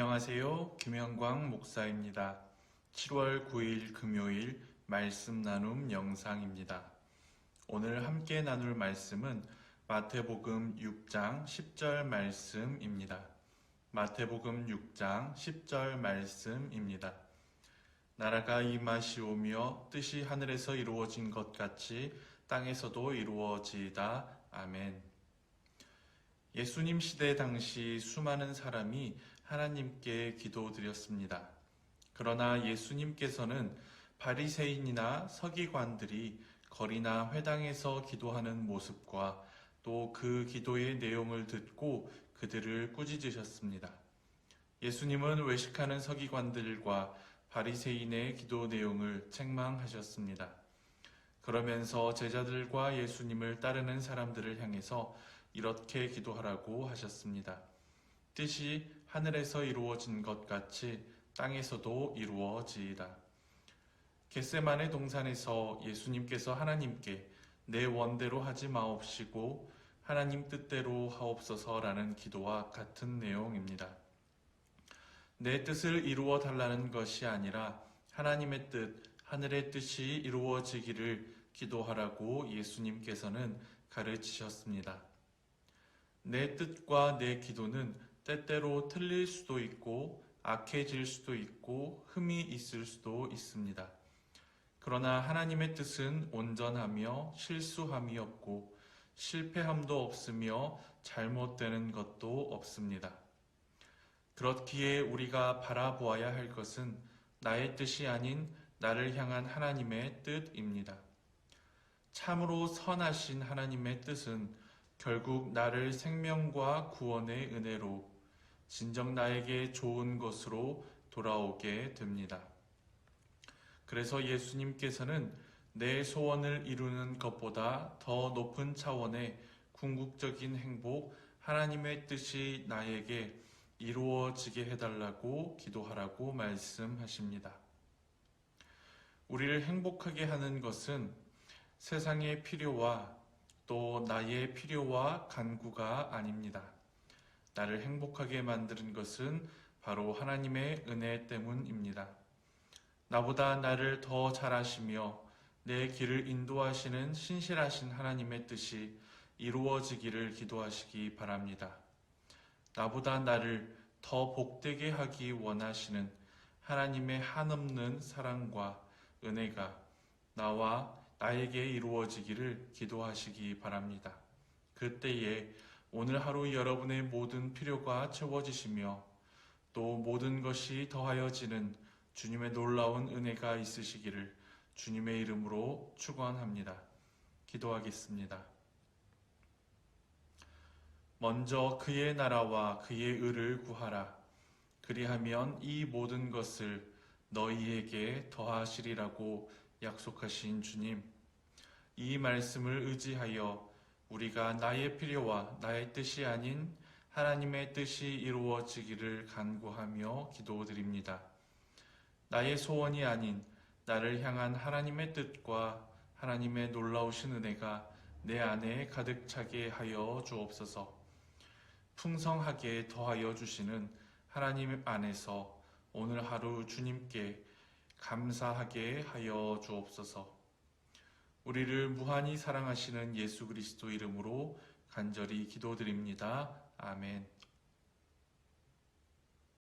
안녕하세요. 김영광 목사입니다. 7월 9일 금요일 말씀 나눔 영상입니다. 오늘 함께 나눌 말씀은 마태복음 6장 10절 말씀입니다. 마태복음 6장 10절 말씀입니다. 나라가 임하시오며 뜻이 하늘에서 이루어진 것 같이 땅에서도 이루어지이다. 아멘. 예수님 시대 당시 수많은 사람이 하나님께 기도드렸습니다. 그러나 예수님께서는 바리새인이나 서기관들이 거리나 회당에서 기도하는 모습과 또 그 기도의 내용을 듣고 그들을 꾸짖으셨습니다. 예수님은 외식하는 서기관들과 바리새인의 기도 내용을 책망하셨습니다. 그러면서 제자들과 예수님을 따르는 사람들을 향해서 이렇게 기도하라고 하셨습니다. 뜻이 하늘에서 이루어진 것 같이 땅에서도 이루어지이다. 겟세만의 동산에서 예수님께서 하나님께 내 원대로 하지 마옵시고 하나님 뜻대로 하옵소서라는 기도와 같은 내용입니다. 내 뜻을 이루어 달라는 것이 아니라 하나님의 뜻, 하늘의 뜻이 이루어지기를 기도하라고 예수님께서는 가르치셨습니다. 내 뜻과 내 기도는 때때로 틀릴 수도 있고 악해질 수도 있고 흠이 있을 수도 있습니다. 그러나 하나님의 뜻은 온전하며 실수함이 없고 실패함도 없으며 잘못되는 것도 없습니다. 그렇기에 우리가 바라보아야 할 것은 나의 뜻이 아닌 나를 향한 하나님의 뜻입니다. 참으로 선하신 하나님의 뜻은 결국 나를 생명과 구원의 은혜로 진정 나에게 좋은 것으로 돌아오게 됩니다. 그래서 예수님께서는 내 소원을 이루는 것보다 더 높은 차원의 궁극적인 행복, 하나님의 뜻이 나에게 이루어지게 해달라고 기도하라고 말씀하십니다. 우리를 행복하게 하는 것은 세상의 필요와 또 나의 필요와 간구가 아닙니다. 나를 행복하게 만드는 것은 바로 하나님의 은혜 때문입니다. 나보다 나를 더 잘하시며 내 길을 인도하시는 신실하신 하나님의 뜻이 이루어지기를 기도하시기 바랍니다. 나보다 나를 더 복되게 하기 원하시는 하나님의 한없는 사랑과 은혜가 나와 나에게 이루어지기를 기도하시기 바랍니다. 그때에 오늘 하루 여러분의 모든 필요가 채워지시며 또 모든 것이 더하여지는 주님의 놀라운 은혜가 있으시기를 주님의 이름으로 축원합니다. 기도하겠습니다. 먼저 그의 나라와 그의 의를 구하라. 그리하면 이 모든 것을 너희에게 더하시리라고 약속하신 주님. 이 말씀을 의지하여 우리가 나의 필요와 나의 뜻이 아닌 하나님의 뜻이 이루어지기를 간구하며 기도드립니다. 나의 소원이 아닌 나를 향한 하나님의 뜻과 하나님의 놀라우신 은혜가 내 안에 가득 차게 하여 주옵소서. 풍성하게 더하여 주시는 하나님 안에서 오늘 하루 주님께 감사하게 하여 주옵소서. 우리를 무한히 사랑하시는 예수 그리스도 이름으로 간절히 기도드립니다. 아멘.